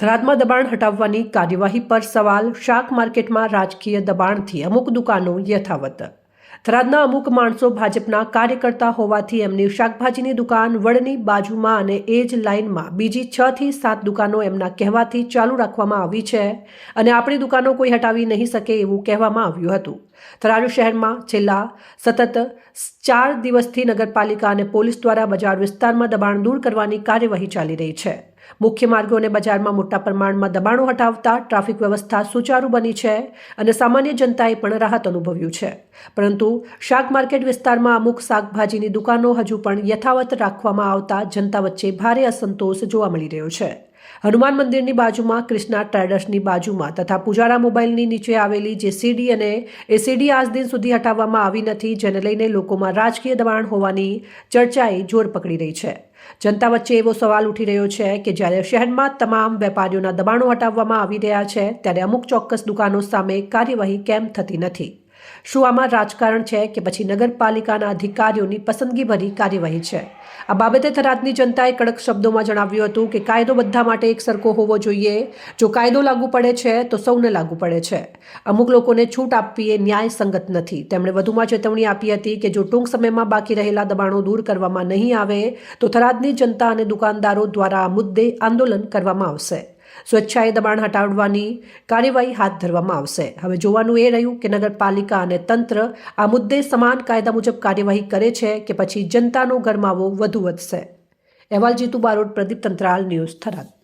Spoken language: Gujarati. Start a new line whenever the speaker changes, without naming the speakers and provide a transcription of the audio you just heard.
થરાદમાં દબાણ હટાવવાની કાર્યવાહી પર સવાલ, શાક માર્કેટમાં રાજકીય દબાણથી અમુક દુકાનો યથાવત. થરાદના અમુક માણસો ભાજપના કાર્યકર્તા હોવાથી એમની શાકભાજીની દુકાન વડની બાજુમાં અને એ જ લાઇનમાં બીજી છ થી સાત દુકાનો એમના કહેવાથી ચાલુ રાખવામાં આવી છે અને આપણી દુકાનો કોઈ હટાવી નહીં શકે એવું કહેવામાં આવ્યું હતું. થરાદ શહેરમાં છેલ્લા સતત ચાર દિવસથી નગરપાલિકા અને પોલીસ દ્વારા બજાર વિસ્તારમાં દબાણ દૂર કરવાની કાર્યવાહી ચાલી રહી છે. મુખ્ય માર્ગો અને બજારમાં મોટા પ્રમાણમાં દબાણો હટાવતા ટ્રાફિક વ્યવસ્થા સુચારુ બની છે અને સામાન્ય જનતાએ પણ રાહત અનુભવ્યું છે. પરંતુ શાક માર્કેટ વિસ્તારમાં અમુક શાકભાજીની દુકાનો હજુ પણ યથાવત રાખવામાં આવતા જનતા વચ્ચે ભારે અસંતોષ જોવા મળી રહ્યો છે. હનુમાન મંદિરની બાજુમાં ક્રિષ્ના ટ્રેડર્સની બાજુમાં તથા પૂજારા મોબાઈલની નીચે આવેલી જે સીડી અને એ સીડી આજ દિન સુધી હટાવવામાં આવી નથી, જેને લઈને લોકોમાં રાજકીય દબાણ હોવાની ચર્ચાએ જોર પકડી રહી છે. જનતા વચ્ચે એવો સવાલ ઉઠી રહ્યો છે કે જ્યારે શહેરમાં તમામ વેપારીઓના દબાણો હટાવવામાં આવી રહ્યા છે, ત્યારે અમુક ચોક્કસ દુકાનો સામે કાર્યવાહી કેમ થતી નથી? શું આમાં રાજકારણ છે કે પછી નગરપાલિકાના અધિકારીઓની પસંદગીભરી કાર્યવાહી છે. આ બાબતે થરાદની જનતાએ કડક શબ્દોમાં જણાવ્યું હતું કે કાયદો બધા માટે એક સરખો હોવો જોઈએ. જો કાયદો લાગુ પડે છે, તો સૌને લાગુ પડે છે. અમુક લોકોને છૂટ આપવી એ ન્યાય સંગત નથી. તેમણે વધુમાં ચેતવણી આપી હતી કે જો ટૂંક સમયમાં બાકી રહેલા દબાણો દૂર કરવામાં નહીં આવે, તો થરાદની જનતા અને દુકાનદારો દ્વારા આ મુદ્દે આંદોલન કરવામાં આવશે. સ્વેચ્છાએ દબાણ હટાવવાની કાર્યવાહી હાથ ધરવામાં આવશે. હવે જોવાનું એ રહ્યું કે નગરપાલિકા અને તંત્ર આ મુદ્દે સમાન કાયદા મુજબ કાર્યવાહી કરે છે કે પછી જનતાનો ગરમાવો વધુ વધશે. અહેવાલ જીતુ બારોટ, પ્રદીપ તંત્રાલ, ન્યૂઝ થરાદ.